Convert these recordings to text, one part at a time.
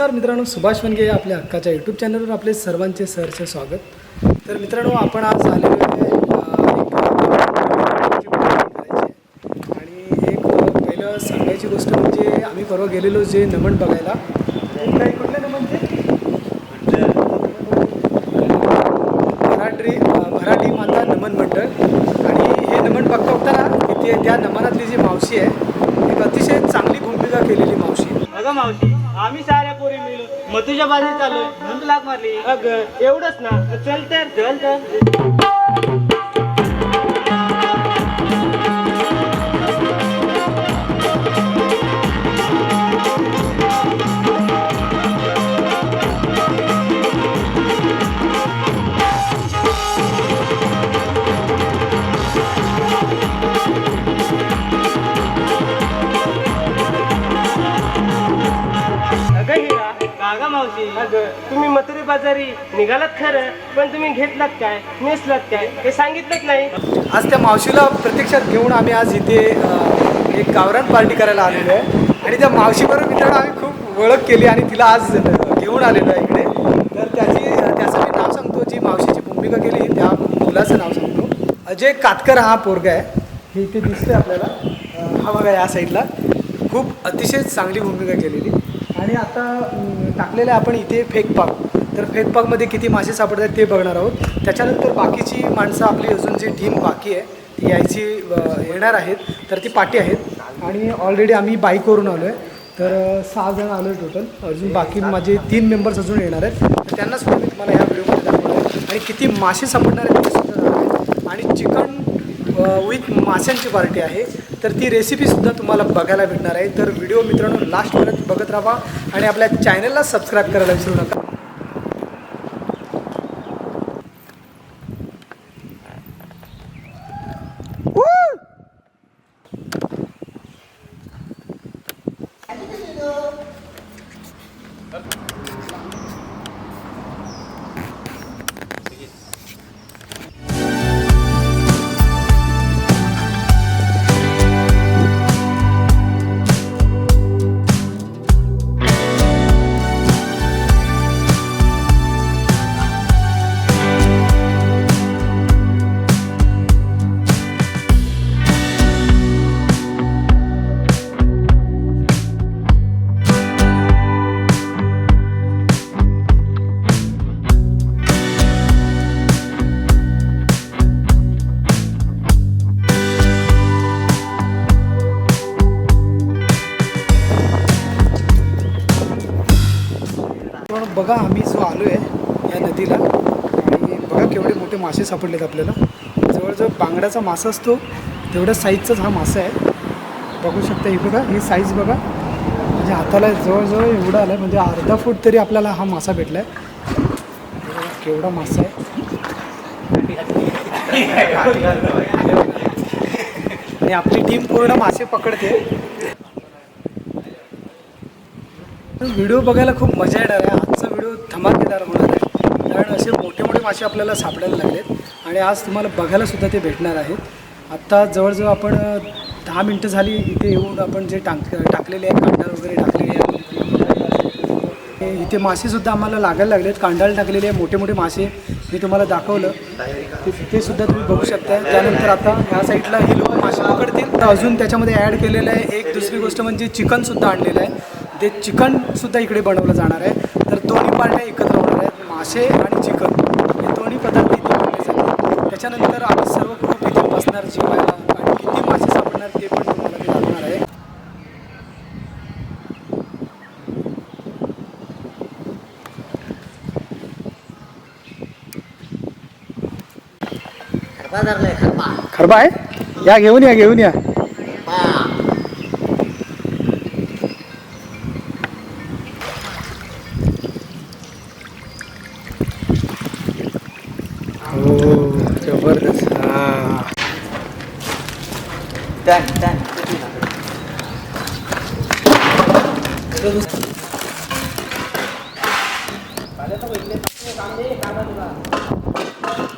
नमस्कार मित्रांनो सुभाष वनगे आपल्या हक्काच्या यूट्यूब चॅनलवर आपले सर्वांचे सहर्ष स्वागत. तर मित्रांनो आपण आज आलेलो आहे आणि एक पहिलं सांगायची गोष्ट म्हणजे आम्ही परवा गेलेलो जे नमन बघायला. ते काय नमन ते? मराठी मराठी माता नमन मंडळ. आणि हे नमन बघता बघताना इथे त्या नमनातली जी मावशी आहे एक अतिशय चांगली भूमिका केलेली मावशी अगं मावशी आम्ही साऱ्या मिळून मधुच्या बाजूला चाललोय. म्हणून लाग मारली. अगं एवढंच ना. चल तर चल तर मथुरी निघालात खरं पण तुम्ही घेतलात काय? नेसलात काय? हे सांगितलंच नाही. आज त्या मावशीला प्रत्यक्षात घेऊन आम्ही आज इथे एक गावरान पार्टी करायला आलेलो आहे. आणि त्या मावशीबरोबर मित्रांनो आम्ही खूप ओळख केली आणि तिला आज घेऊन आलेलो आहे इकडे. तर त्याची त्याचं मी नाव सांगतो जी मावशीची भूमिका केली त्या मुलाचं नाव सांगतो. अजय कातकर हा पोरगा आहे. हे इथे दिसतंय आपल्याला. हा बघा या साईडला. खूप अतिशय चांगली भूमिका केलेली. आणि आता टाकलेलं आहे आपण इथे फेकपाक तर फेकपाकमध्ये किती मासे सापडत आहेत ते बघणार आहोत. त्याच्यानंतर बाकीची माणसं आपली अजून जी टीम बाकी आहे ती यायची येणार आहेत. तर ती पाठी आहेत. आणि ऑलरेडी आम्ही बाईकवरून आलो आहे तर सहा जण आलो आहे टोटल अजून बाकी माझे तीन मेंबर्स अजून येणार आहेत. तर त्यांना मी तुम्हाला ह्या व्हिडिओमध्ये दाखवणार आहे आणि किती मासे सापडणार आहेत ते सुद्धा दाखवणार आहे. आणि चिकन विथ माशांची पार्टी आहे. तर ती रेसिपीसुद्धा तुम्हाला बघायला भेटणार आहे. तर व्हिडिओ मित्रांनो लास्टपर्यंत बघत राहा आणि आपल्या चॅनलला सबस्क्राईब करायला विसरू नका. बघा आम्ही जो आलो आहे या नदीला आणि बघा केवढे मोठे मासे सापडलेत आपल्याला. जवळजवळ बांगड्याचा मासा असतो तेवढ्या साईजचाच हा मासा आहे. बघू शकता ही बघा ही साईज बघा. म्हणजे म्हणजे हाताला जवळजवळ एवढा आला म्हणजे अर्धा फूट तरी आपल्याला हा मासा भेटला आहे केवढा मासा आहे. आणि आपली टीम पूर्ण मासे पकडते. व्हिडिओ बघायला खूप मजा येणार आहे. आजचा व्हिडिओ धमाकेदार होणार आहे. कारण असे मोठे मोठे मासे आपल्याला सापडायला लागलेत आणि आज तुम्हाला बघायला सुद्धा ते भेटणार आहेत. आत्ता जवळजवळ आपण दहा मिनटं झाली इथे येऊन आपण जे टाक टाकलेले आहे कांडाळ वगैरे टाकलेले आहे इथे मासेसुद्धा आम्हाला लागायला लागलेत. कांडाळ टाकलेले आहे मोठे मोठे मासे. मी तुम्हाला दाखवलं. ते ते सुद्धा तुम्ही बघू शकता त्यानंतर आता ह्या साईडला हे लोक मासे पकडतील. तर अजून त्याच्यामध्ये ॲड केलेलं आहे. एक दुसरी गोष्ट म्हणजे चिकनसुद्धा आणलेलं आहे. ते चिकनसुद्धा इकडे बनवलं जाणार आहे. तर दोन्ही पार्ट्या एकत्र होणार आहेत. मासे आणि चिकन. हे दोन्ही पदार्थ इथे बनवले जातील त्याच्यानंतर आम्ही सर्व ग्रुप इथे बसणार जेवायला आणि किती मासे सापडणार ते पण तुम्हाला दाखवणार आहे. खरबा आहे? या घेऊन या घेऊन या.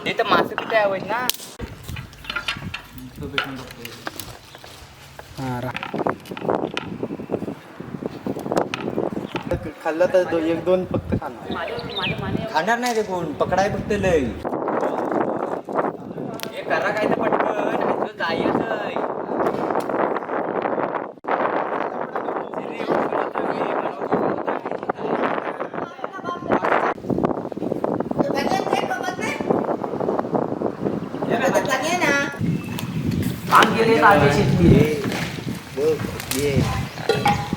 इथं मासे कुठे आहेत ना हां रा. खाल्लं तर दो, एक दोन फक्त खाणार. खाणार नाही रे कोण पकडाय फक्त लय हे करा काय तर पटकन जायचं काम केले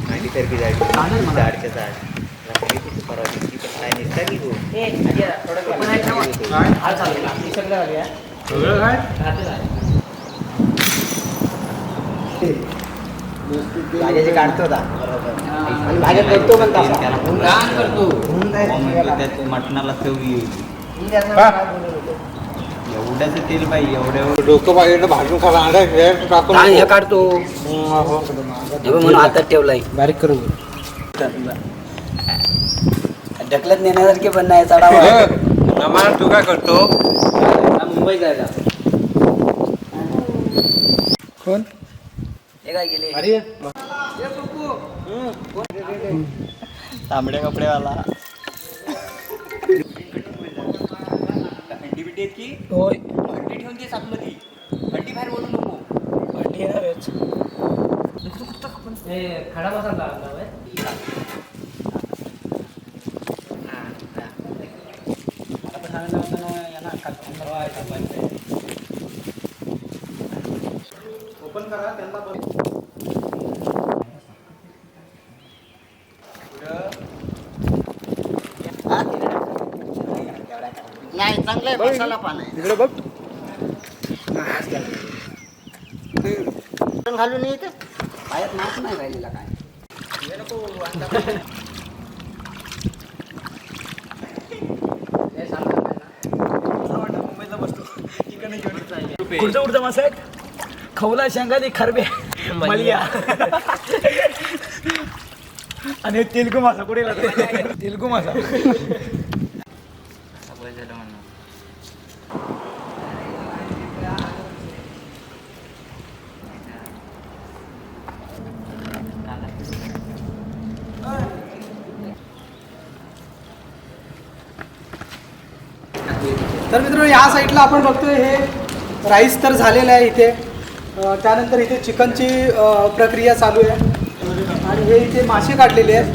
आणि तर की झाड झाडच्या झाड रात्री किती परवा दिवशी पण काय निघता की तू भाज्याचे काढतो आणि भाज्या करतो. पण मटणाला चव येईल एवढ्याच तेल पाहिजे एवढ्या डोकं पाहिजे भाजून खाला अंडा टाकून हे काढतो म्हणून हातात ठेवलाय. बारीक करून घेऊ. ढकलत नेण्यासारखे पण नाही चढावा. आम्हाला तू काय करतो? मुंबई जायला. कोण? हे काय गेले अरे तांबड्या कपडेवाला. हंडी बिटी की? होय. हंडी ठेवून ते आतमध्ये हंडी बाहेर ओढू नको. भांडी येणारच. खडा मसाला नाही चांगलं आहे मसाला पान आहे. इकडे बघ. घालून येते पायात नाच नाही राहिलेला काय. कुठचा कुठचा मासा. आहे खवला शेंगा ते खरबे. मलिया आणि तेलगू मासा. कुठे लागते तेलगू मासा. तर मित्रांनो या साईडला आपण बघतोय हे राईस तर झालेलं आहे इथे. त्यानंतर इथे चिकनची प्रक्रिया चालू आहे. आणि हे इथे मासे काढलेले आहेत.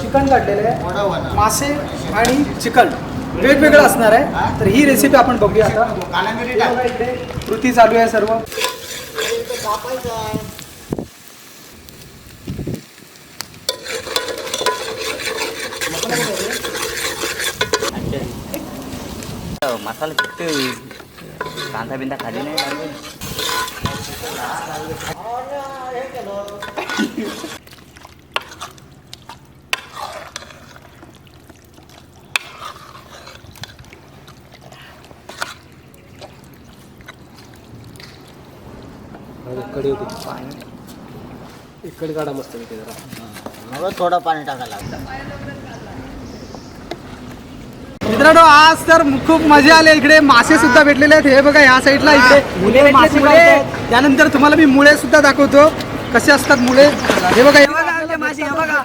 चिकन काढलेले आहे. मासे आणि चिकन वेगवेगळं असणार आहे. तर ही रेसिपी आपण बघूया आता. इथे कृती चालू आहे सर्व. मसाला चिकतोय कांदा बिंदा खाली नाही कडी होती पाणी इकडे काढा मस्त जरा थोडं पाणी टाकायला लागतं. मित्रांनो आज तर खूप मजा आली इकडे. मासे सुद्धा भेटलेले आहेत. हे बघा या साईडला इकडे भेटतात. त्यानंतर तुम्हाला मी मुळे सुद्धा दाखवतो. कसे असतात मुळे? हे बघा हे मासे हे बघा.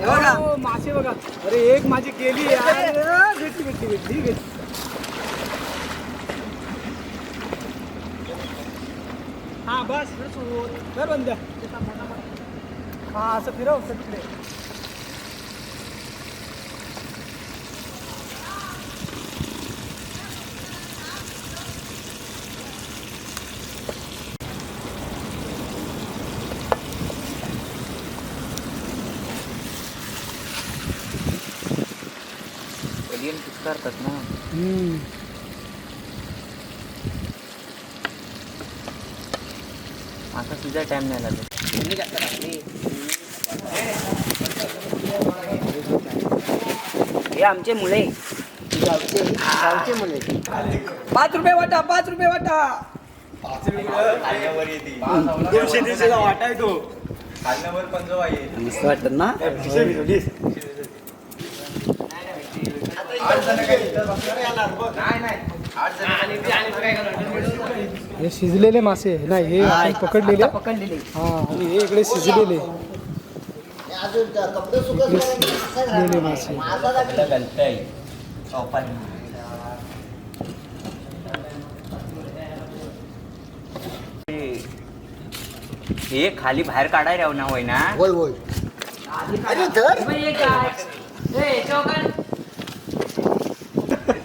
हे बघा. मासे बघा. अरे एक माझी गेली यार. भेटली भेटली भेटली भेटली. हा बस. कर बंद. हा असं फिरव तिकडे. करतात ना. हम्म. आता तुझा टाइम नाही लागेल हे आमचे मुले. पाच रुपये वाटा पाच रुपये वाटा. मस्त वाटत ना? हे शिजलेले मासे. नाही हे आपण पकडलेले. पकडलेले. हा आणि हे इकडे शिजलेले. अजून कपडे शिजलेले मासे. हे खाली बाहेर काढाय राव ना. होय ना होय होय अरे धर.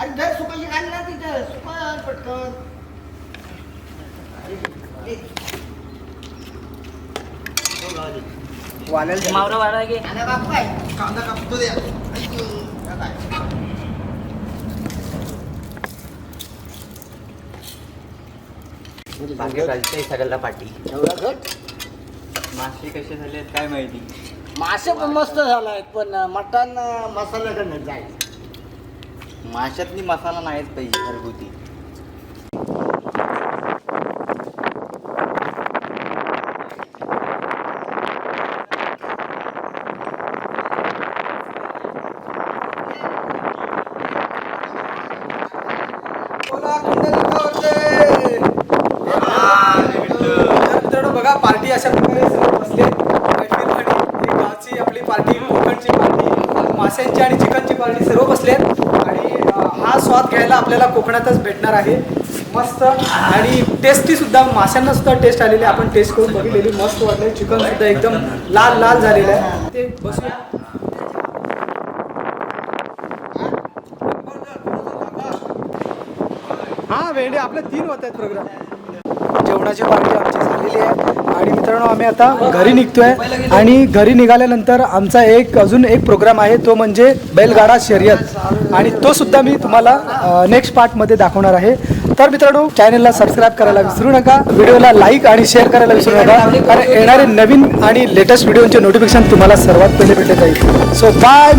अरे धर सुकायची घाल ना तिथं सुका पटकन. मावरा वाढा गे कांदा कापतो द्या सगळ्याला पाठी. एवढा घट मासे कसे झाले काय माहिती? मासे पण मस्त झालाय पण मटण मसाल्याकडे जाईल माशातली मसाला नाहीच पाहिजे घरगुती. बघा पार्टी अशा प्रकारे बसले मैफिलमध्ये. ही गावची आपली पार्टी कोकणची पार्टी माशांची आणि चिकनची पार्टी सर्व बसलेत आणि अं, हा स्वाद घ्यायला आपल्याला कोकणातच भेटणार आहे. मस्त आणि टेस्टी सुद्धा माशांना सुद्धा टेस्ट आलेली आहे. आपण टेस्ट करून बघितलेली मस्त वाटले चिकन सुद्धा एकदम लाल लाल झालेलं आहे. ते बसूया. हा वेंडे आपले तीन होत आहेत प्रोग्राम जेवणाची पार्टी आमची झालेली आहे. आणि मित्रांनो आम्ही आता घरी निघतोय. आणि घरी निघाल्यानंतर आमचा एक अजून एक प्रोग्राम आहे तो म्हणजे बैलगाडा शर्यत. आणि तो सुद्धा मी तुम्हाला नेक्स्ट पार्टमध्ये दाखवणार आहे. तर मित्रांनो चॅनलला सबस्क्राईब करायला विसरू नका. व्हिडिओला लाईक आणि शेअर करायला विसरू नका. कारण येणारे नवीन आणि लेटेस्ट व्हिडिओचे नोटिफिकेशन तुम्हाला सर्वात पहिले भेटले जाईल. So bye